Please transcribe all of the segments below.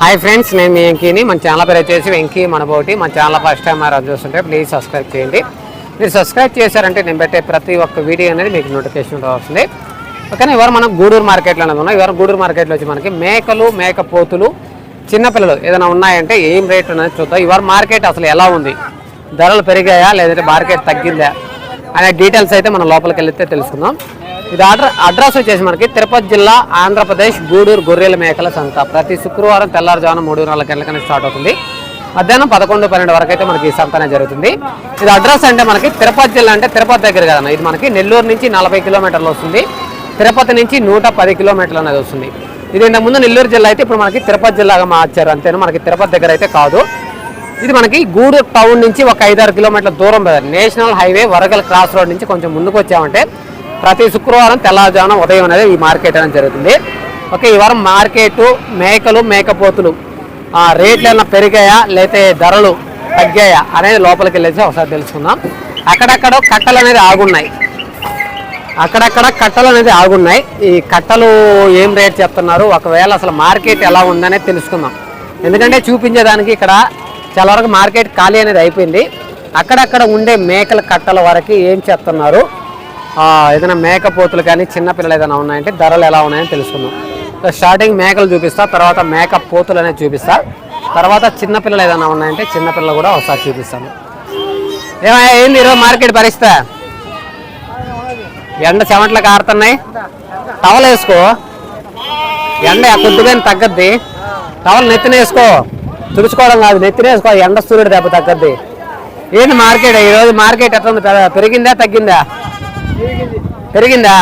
Hi friends నేను మీ వెంకీని. మన channel పేరు వచ్చేసి వెంకీ మనబోటి. మన ఛానల్ ఫస్ట్ టైం మరి చూస్తుంటే ప్లీజ్ సబ్స్క్రైబ్ చేయండి. మీరు సబ్స్క్రైబ్ చేశారంటే నేను పెట్టే ప్రతి ఒక్క వీడియో అనేది మీకు నోటిఫికేషన్ వస్తుంది. ఓకేనా ఇవాళ మనం గూడూరు మార్కెట్లో అనేది ఉన్నాం. ఇవాళ గూడూరు మార్కెట్లో వచ్చి మనకి మేకలు మేకపోతులు చిన్నపిల్లలు ఏదైనా ఉన్నాయంటే ఏం రేట్ అనేది చూద్దాం. ఇవాళ మార్కెట్ అసలు ఎలా ఉంది? ధరలు పెరిగాయా? లేదంటే మార్కెట్ తగ్గిందా? అనే డీటెయిల్స్ అయితే మనం లోపలికి వెళ్తే తెలుసుకుందాం. ఇది అడ్ర అడ్రస్ వచ్చేసి మనకి తిరుపతి జిల్లా ఆంధ్రప్రదేశ్ గూడూరు గొర్రెల మేకల సంత. ప్రతి శుక్రవారం తెల్లారుజామున మూడు నాలుగు గంటలకనే స్టార్ట్ అవుతుంది. మధ్యాహ్నం పదకొండు పన్నెండు వరకు అయితే మనకి ఈ సంత అనేది జరుగుతుంది. ఇది అడ్రస్ అంటే మనకి తిరుపతి జిల్లా అంటే తిరుపతి దగ్గర కదన్న ఇది మనకి నెల్లూరు నుంచి నలభై కిలోమీటర్లు వస్తుంది. తిరుపతి నుంచి నూట పది కిలోమీటర్లు అనేది వస్తుంది. ఇది ఇంతకు ముందు నెల్లూరు జిల్లా అయితే ఇప్పుడు మనకి తిరుపతి జిల్లాగా మార్చారు. అంతేనా? మనకి తిరుపతి దగ్గర అయితే కాదు. ఇది మనకి గూడూరు టౌన్ నుంచి ఒక ఐదారు కిలోమీటర్ల దూరం national highway Varagal cross road నుంచి కొంచెం ముందుకు వచ్చామంటే ప్రతి శుక్రవారం తెల్లవారుజామున ఉదయం అనేది ఈ మార్కెట్ అనేది జరుగుతుంది. ఓకే ఈ వారం మార్కెట్ మేకలు మేకపోతులు ఆ, రేట్లు ఏమైనా పెరిగాయా? లేకపోతే ధరలు తగ్గాయా? అనేది లోపలికి వెళ్ళేసి ఒకసారి తెలుసుకుందాం. అక్కడక్కడ కట్టలు అనేది ఆగున్నాయి. అక్కడక్కడ కట్టలు అనేది ఆగున్నాయి. ఈ కట్టలు ఏం రేట్ చెప్తున్నారు? ఒకవేళ అసలు మార్కెట్ ఎలా ఉందనేది తెలుసుకుందాం. ఎందుకంటే చూపించేదానికి ఇక్కడ చాలా వరకు మార్కెట్ ఖాళీ అనేది అయిపోయింది. అక్కడక్కడ ఉండే మేకల కట్టల వరకు ఏం చెప్తున్నారు? ఏదైనా మేకపోతులు కానీ చిన్నపిల్లలు ఏదైనా ఉన్నాయంటే ధరలు ఎలా ఉన్నాయని తెలుసుకుందాం. స్టార్టింగ్ మేకలు చూపిస్తా తర్వాత మేక పోతులు అనేది చూపిస్తా. తర్వాత చిన్నపిల్లలు ఏదైనా ఉన్నాయంటే చిన్నపిల్లలు కూడా ఒకసారి చూపిస్తాను. ఏమయ్యా ఏంది ఈరోజు మార్కెట్ పరిస్థితి? ఎండ చెమట్లు కారుతున్నాయి. టవల్ వేసుకో. ఎండ కొద్దిగా తగ్గద్ది. టవల్ నెత్తినేసుకో తుడుచుకోవడం కాదు నెత్తినేసుకో ఎండ సూర్యుడు దెబ్బ తగ్గద్ది. ఏంది మార్కెట్? ఈరోజు మార్కెట్ ఎట్లా ఉంది? పెరిగిందా తగ్గిందా? పెరిగిందా?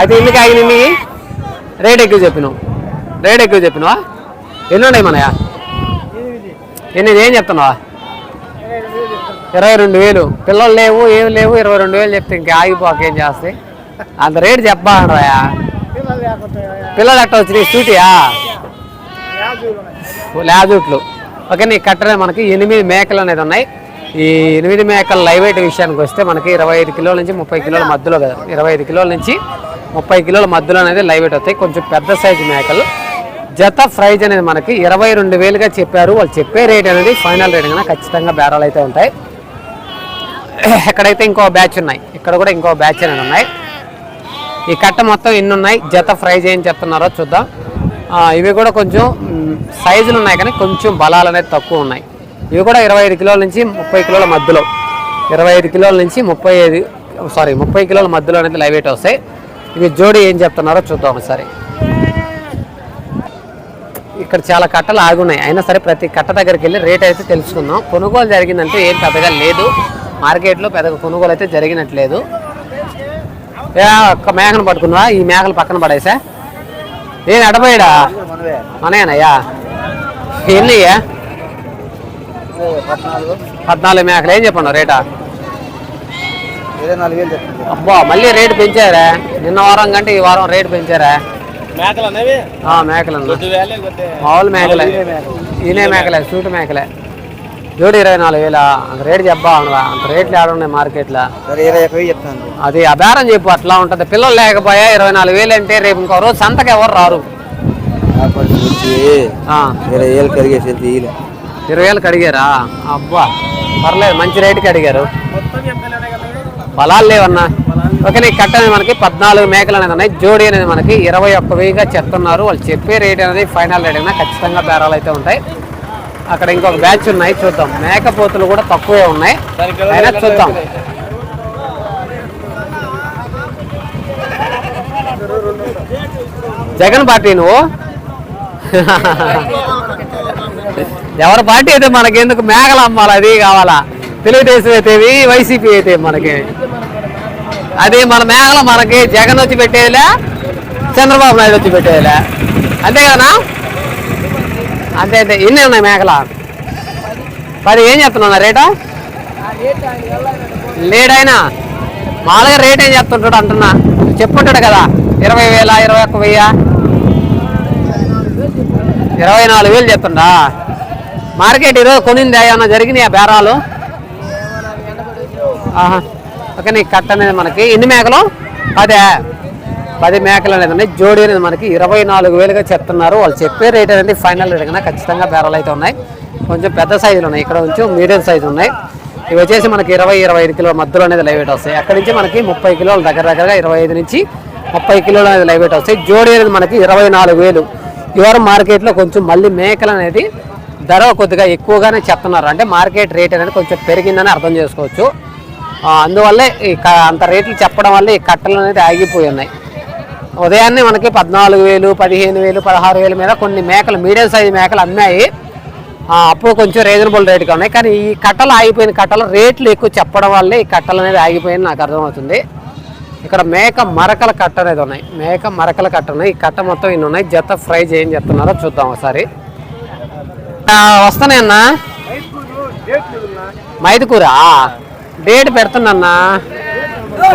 అయితే ఎందుకు ఆగినాయి మీ రేట్ ఎక్కువ చెప్పినావు. రేట్ ఎక్కువ చెప్పినావా? ఎన్ని ఉన్నాయి మనయా? ఎన్ని ఏం చెప్తున్నావా? ఇరవై రెండు వేలు. పిల్లలు లేవు ఏం లేవు ఇరవై రెండు వేలు చెప్తే ఇంకా ఆగిపోక ఏం చేస్తాయి? అంత రేటు చెప్పా అనరాయా? పిల్లలు ఎట్ట వచ్చినాయి? సూటియా లాజూట్లు ఓకే నీ కట్టనే మనకి ఎనిమిది మేకలు అనేది ఉన్నాయి. ఈ ఎనిమిది మేకల లైవ్ వెయిట్ విషయానికి వస్తే మనకి ఇరవై ఐదు కిలోల నుంచి ముప్పై కిలోల మధ్యలో కదా. ఇరవై ఐదు కిలోల నుంచి ముప్పై కిలోల మధ్యలో అనేది లైవ్ వెయిట్ వస్తాయి కొంచెం పెద్ద సైజు మేకలు. జత ప్రైజ్ అనేది మనకి ఇరవై రెండు వేలుగా చెప్పారు. వాళ్ళు చెప్పే రేట్ అనేది ఫైనల్ రేట్ కన్నా ఖచ్చితంగా బేరాలు అయితే ఉంటాయి. ఎక్కడైతే ఇంకో బ్యాచ్ ఉన్నాయి ఇక్కడ కూడా ఇంకో బ్యాచ్ అనేది ఉన్నాయి. ఈ కట్ట మొత్తం ఎన్ని ఉన్నాయి? జత ప్రైజ్ ఏం చెప్తున్నారో చూద్దాం. ఇవి కూడా కొంచెం సైజులు ఉన్నాయి కానీ కొంచెం బలాలు అనేది తక్కువ ఉన్నాయి. ఇవి కూడా ఇరవై ఐదు కిలోల నుంచి ముప్పై కిలోల మధ్యలో. ఇరవై ఐదు కిలోల నుంచి ముప్పై ఐదు సారీ ముప్పై కిలోల మధ్యలో అనేది లైవ్ వెయిట్ వస్తాయి. ఇవి జోడి ఏం చెప్తున్నారో చూద్దాం ఒకసారి. ఇక్కడ చాలా కట్టలు ఆగున్నాయి. అయినా సరే ప్రతి కట్ట దగ్గరికి వెళ్ళి రేట్ అయితే తెలుసుకుందాం. కొనుగోలు జరిగిందంటే ఏం పెద్దగా లేదు. మార్కెట్లో పెద్దగా కొనుగోలు అయితే జరిగినట్లేదు. ఒక్క మేకను పట్టుకున్నావా? ఈ మేకలు పక్కన పడేసా? ఏం ఎడపోయాడా మనయేనయ్యా ఎన్ని అయ్యా పద్నాలుగు. మేకలు ఏం చెప్పండి రేటా? ఇరవై నాలుగు వేలు చెప్తుంది. అబ్బా మళ్ళీ రేటు పెంచారా? నిన్న వారం కంటే ఈ వారం రేటు పెంచారా? మేకలు అనేవి మామూలు మేకలే. ఈనే మేకలే. సూటు మేకలే. జోడి ఇరవై నాలుగు వేల? అంత రేటు చెప్పా అంత రేట్లు ఆడ ఉన్నాయి మార్కెట్లో? అది అభారం చెప్పు అట్లా ఉంటుంది. పిల్లలు లేకపోయా ఇరవై నాలుగు వేలు అంటే రేపు ఇంకో రోజు సంతకి ఎవరు రారు ఇరవై వేలు కరిగేసి ఇరవై వేలకు అడిగారా? అబ్బా పర్లేదు మంచి రేటుకి అడిగారు. పొలాలు లేవన్నా? ఓకే నీకు కట్ట అనేది మనకి పద్నాలుగు మేకలు అనేది ఉన్నాయి. జోడి అనేది మనకి ఇరవై ఒక్క వెయ్యిగా చెప్తున్నారు. వాళ్ళు చెప్పే రేట్ అనేది ఫైనల్ రేట్ అయినా ఖచ్చితంగా బేరాలు అయితే ఉంటాయి. అక్కడ ఇంకొక బ్యాచ్ ఉన్నాయి చూద్దాం. మేకపోతులు కూడా తక్కువే ఉన్నాయి. అయినా చూద్దాం. జగన్ పార్టీ నువ్వు? ఎవరి పార్టీ అయితే మనకెందుకు? మేకలు అమ్మాలి అది కావాలా? తెలుగుదేశం అయితే వైసీపీ అయితే మనకి. అది మన మేఘల మనకి జగన్ వచ్చి పెట్టేదిలే చంద్రబాబు నాయుడు వచ్చి పెట్టేదిలే. అంతే కదా అంతే అంతే. ఎన్ని ఉన్నాయి మేకల పది ఏం చెప్తున్నా రేటా? లేడైనా మామూలుగా రేట్ ఏం చెప్తుంటాడు అంటున్నా. చెప్పుంటాడు కదా ఇరవై వేల ఇరవై ఒక్క వెయ్య? ఇరవై నాలుగు వేలు చెప్తుండా? మార్కెట్ ఈరోజు కొనిందా ఏమన్నా ఆ బేరాలు? ఆహా ఓకే నీకు కట్ట అనేది మనకి. ఎన్ని మేకలు? పదే. పది మేకలు అనేది ఉన్నాయి. జోడీ అనేది మనకి ఇరవై నాలుగు వేలుగా చెప్తున్నారు. వాళ్ళు చెప్పే రేట్ అనేది ఫైనల్ రేట్ కన్నా ఖచ్చితంగా బేరాలు అయితే ఉన్నాయి. కొంచెం పెద్ద సైజులు ఉన్నాయి. ఇక్కడ కొంచెం మీడియం సైజు ఉన్నాయి. ఇవి వచ్చేసి మనకి ఇరవై ఇరవై ఐదు కిలోల మధ్యలో అనేది లైవ్ వెయిట్ వస్తాయి. అక్కడి నుంచి మనకి ముప్పై కిలోలు దగ్గర దగ్గరగా ఇరవై ఐదు నుంచి ముప్పై కిలోలు అనేది లైవ్ వెయిట్ వస్తాయి. జోడీ అనేది మనకి ఇరవై నాలుగు వేలు. ఇవర మార్కెట్లో కొంచెం మళ్ళీ మేకలు అనేది ధర కొద్దిగా ఎక్కువగానే చెప్తున్నారు. అంటే మార్కెట్ రేట్ అనేది కొంచెం పెరిగిందని అర్థం చేసుకోవచ్చు. అందువల్లే ఈ క- అంత రేట్లు చెప్పడం వల్ల ఈ కట్టలు అనేది ఆగిపోయి ఉన్నాయి ఉదయాన్నే మనకి పద్నాలుగు వేలు పదిహేను వేలు పదహారు వేల మీద కొన్ని మేకలు మీడియం సైజ్ మేకలు అమ్మాయి. అప్పుడు కొంచెం రీజనబుల్ రేట్గా ఉన్నాయి. కానీ ఈ కట్టలు ఆగిపోయిన కట్టలు రేట్లు ఎక్కువ చెప్పడం వల్లే ఈ కట్టలు అనేది ఆగిపోయింది నాకు అర్థమవుతుంది. ఇక్కడ మేక మరకల కట్ట అనేది ఉన్నాయి. మేక మరకల కట్ట ఉన్నాయి. ఈ కట్ట మొత్తం ఇన్ని ఉన్నాయి. జత ఫ్రై చేయని చెప్తున్నారో చూద్దాం ఒకసారి. ఆ, వస్తున్నాయన్నా మైదుకూర? డేట్ పెడుతున్నా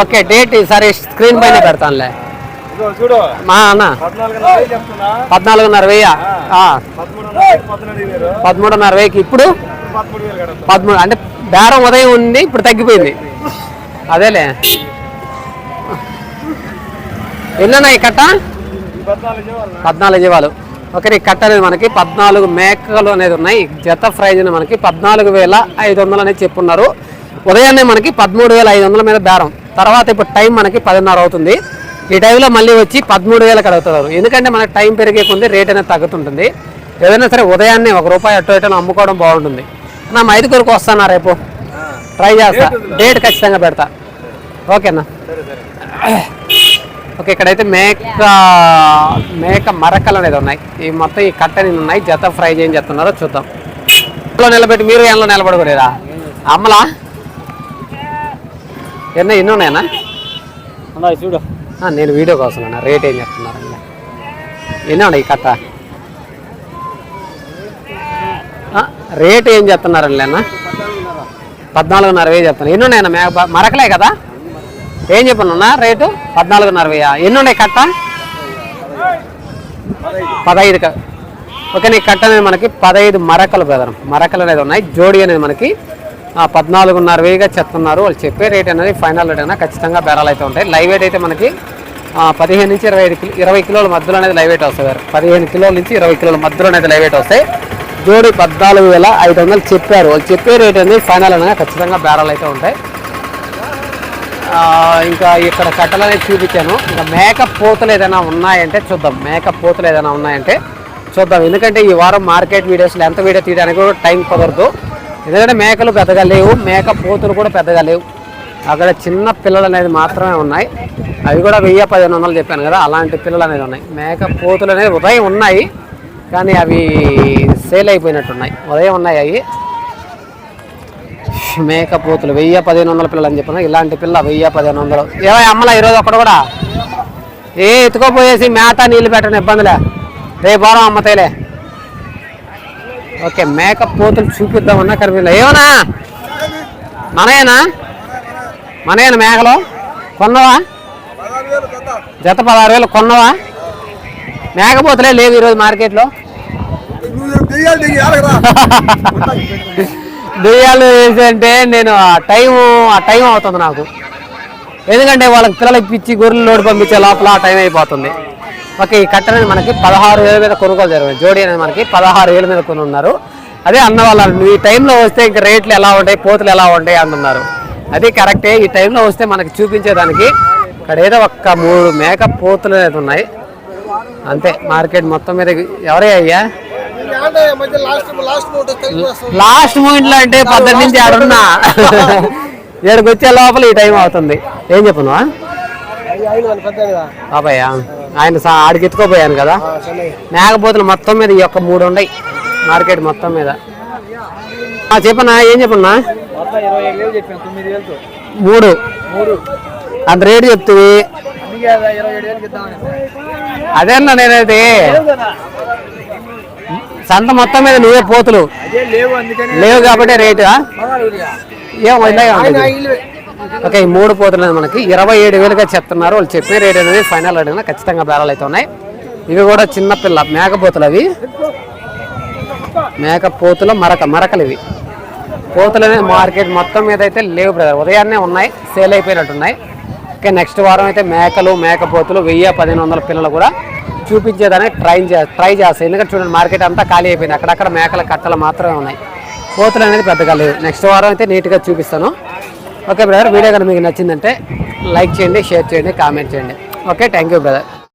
ఓకే డేట్ సరే స్క్రీన్ పైన పెడతానులే. మా అన్న. పద్నాలుగున్నర వెయ్యి పదమూడున్నర వెయ్యికి ఇప్పుడు? పదమూడు అంటే బేరం ఉదయం ఉంది ఇప్పుడు తగ్గిపోయింది. అదేలే. ఎన్నన్నా ఈ కట్ట? పద్నాలుగు జీవాలు ఓకే ఈ కట్ట అనేది మనకి పద్నాలుగు మేకలు అనేది ఉన్నాయి. జత ప్రైజ్ అనేది మనకి పద్నాలుగు వేల ఐదు వందలు అనేది చెప్పున్నారు. ఉదయాన్నే మనకి పదమూడు వేల ఐదు వందల మీద బేరం. తర్వాత ఇప్పుడు టైం మనకి పదిన్నర అవుతుంది. ఈ టైంలో మళ్ళీ వచ్చి పదమూడు వేలకు అడుగుతున్నారు. ఎందుకంటే మనకి టైం పెరిగే కొద్ది రేట్ అనేది తగ్గుతుంటుంది. ఏదైనా సరే ఉదయాన్నే ఒక రూపాయి అటు ఇటు అమ్ముకోవడం బాగుంటుంది. నా ఐదుగురికి వస్తానా రేపు? ట్రై చేస్తా. డేట్ ఖచ్చితంగా పెడతా. ఓకేనా ఓకే ఇక్కడైతే మేక మేక మరకలు అనేది ఉన్నాయి. ఈ మొత్తం ఈ కట్టని ఉన్నాయి? జత ఫ్రై చేయని చెప్తున్నారో చూద్దాం. ఎండలో నిలబెట్టి మీరు ఎండలో నిలబడుకోలేదా అమ్మలా? ఎన్నో ఎన్ని ఉన్నాయన్నా? ఉన్నాయి చూడు. నేను వీడియో కోసం అన్న రేట్ ఏం చెప్తున్నారు? ఎన్ని ఉన్నాయి ఈ కట్ట? రేట్ ఏం చెప్తున్నారండి అన్న? పద్నాలుగున్నర. వేలు చెప్తాను ఎన్ని ఉన్నాయన్న? మేక మరకలే కదా? ఏం చెప్పనున్నా? రేటు? పద్నాలుగున్నర వెయ్యి ఎన్ని ఉన్నాయి కట్ట? పదహైదు ఓకే నీ కట్ట అనేది మనకి పదహైదు మరకలు బెదరం మరకలు అనేది ఉన్నాయి. జోడి అనేది మనకి పద్నాలుగున్నర వెయ్యిగా చెప్తున్నారు వాళ్ళు చెప్పే రేట్ అనేది ఫైనల్ రేట్ అయినా ఖచ్చితంగా బేరాలు అయితే ఉంటాయి. లైవ్ వెయిట్ అయితే మనకి పదిహేను నుంచి ఇరవై ఐదు కిలో ఇరవై కిలోల మధ్యలో అనేది లైవ్ వెయిట్ వస్తుంది పదిహేను కిలోల నుంచి ఇరవై కిలోల మధ్యలో అనేది లైవ్ వెయిట్ వస్తాయి. జోడి పద్నాలుగు వేల ఐదు వందలు చెప్పారు. వాళ్ళు చెప్పే రేట్ అనేది ఫైనల్ అనగా ఖచ్చితంగా బేరాలు అయితే ఉంటాయి. ఇంకా ఇక్కడ కట్టలు అనేది చూపించాను. ఇంకా మేకప్ పోతులు ఏదైనా ఉన్నాయంటే చూద్దాం. మేకప్ పోతులు ఏదైనా ఉన్నాయంటే చూద్దాం. ఎందుకంటే ఈ వారం మార్కెట్ వీడియోస్లో ఎంత వీడియో తీయడానికి కూడా టైం కుదరదు. ఎందుకంటే మేకలు పెద్దగా లేవు మేక పోతులు కూడా పెద్దగా లేవు. అక్కడ చిన్న పిల్లలు అనేది మాత్రమే ఉన్నాయి. అవి కూడా వెయ్యి పదిహేను వందలు చెప్పాను కదా అలాంటి పిల్లలు అనేది ఉన్నాయి. మేక పోతులు అనేది ఉదయం ఉన్నాయి కానీ అవి సేల్ అయిపోయినట్టున్నాయి. ఉదయం ఉన్నాయి అవి. మేక పోతులు వెయ్యి పదిహేను వందల పిల్లలు అని చెప్పిన ఇలాంటి పిల్ల వెయ్యి పదిహేను వందలు. ఏమై అమ్మలా ఈరోజు ఒక్కడు కూడా? ఏ ఎత్తుకోపోయేసి మేత నీళ్ళు పెట్టని ఇబ్బందిలే. రేపు వారం అమ్మతాయిలే ఓకే మేక పోతులు చూపిద్దామన్నా కనిపించలే ఏమన్నా? మనయేనా? మనయేనా మేకలు? కొన్నవా? జత పదహారు వేలు కొన్నవా? మేకపోతులే లేవు ఈరోజు మార్కెట్లో. దెయ్యాలు వేసంటే అంటే నేను ఆ టైం ఆ టైం అవుతుంది నాకు. ఎందుకంటే వాళ్ళకి పిల్లలకి పిచ్చి గొర్రెలు లోడు పంపించే లోపల ఆ టైం అయిపోతుంది. ఓకే ఈ కట్ట అనేది మనకి పదహారు వేల మీద కొనుగోలు జరిగింది. జోడీ అనేది మనకి పదహారు వేల మీద కొని ఉన్నారు అదే అన్న వాళ్ళు ఈ టైంలో వస్తే ఇంకా రేట్లు ఎలా ఉంటాయి పోతులు ఎలా ఉంటాయి అంటున్నారు. అది కరెక్టే ఈ టైంలో వస్తే మనకి చూపించేదానికి ఇక్కడ ఏదో ఒక్క మూడు మేక పోతులు అనేది ఉన్నాయి. అంతే మార్కెట్ మొత్తం మీద ఎవరే అయ్యా లాస్ట్ మూమెంట్లో అంటే పద్దెనిమిది నుంచి ఆడున్నా. ఏడుకి వచ్చే లోపల ఈ టైం అవుతుంది. ఏం చెప్పను బాబాయ్ ఆయన ఆడికి ఎత్తుకోపోయాను కదా. మేకపోతులు మొత్తం మీద ఈ యొక్క మూడు ఉన్నాయి. మార్కెట్ మొత్తం మీద. ఆ, చెప్పన్నా ఏం చెప్పన్నా? చెప్పాను మూడు. అంత రేటు చెప్తుంది అందుకే అదా ఇరవై ఏడు వేలకి ఇద్దామని అదే అన్న నేనైతే. సంత మొత్తం మీద నువ్వే పోతులు. లేవు కాబట్టి రేటు ఓకే ఈ మూడు పోతులు అనేది మనకి. ఇరవై ఏడు వేలుగా చెప్తున్నారు. వాళ్ళు చెప్పే రేట్ అనేది ఫైనల్ రేట్ అనేది ఖచ్చితంగా బేరాలు అయితే ఉన్నాయి. ఇవి కూడా చిన్న పిల్ల మేకపోతులు అవి. మేకపోతులు మరక మరకలు ఇవి. పోతులు అనేది మార్కెట్ మొత్తం మీద అయితే లేవు బ్రదర్. ఉదయాన్నే ఉన్నాయి సేల్ అయిపోయినట్టున్నాయి ఓకే నెక్స్ట్ వారం అయితే మేకలు మేకపోతులు వెయ్యి పదిహేను వందల పిల్లలు కూడా చూపించేదానికి ట్రై ట్రై చేస్తాయి. ఎందుకంటే చూడండి మార్కెట్ అంతా ఖాళీ అయిపోయింది. అక్కడక్కడ మేకల కట్టలు మాత్రమే ఉన్నాయి. కోతులు అనేది పెద్దగా లేవు. నెక్స్ట్ వారం అయితే నీట్గా చూపిస్తాను. Okay brother. వీడియో కనుక మీకు నచ్చిందంటే లైక్ చేయండి షేర్ చేయండి కామెంట్ చేయండి. Okay thank you brother.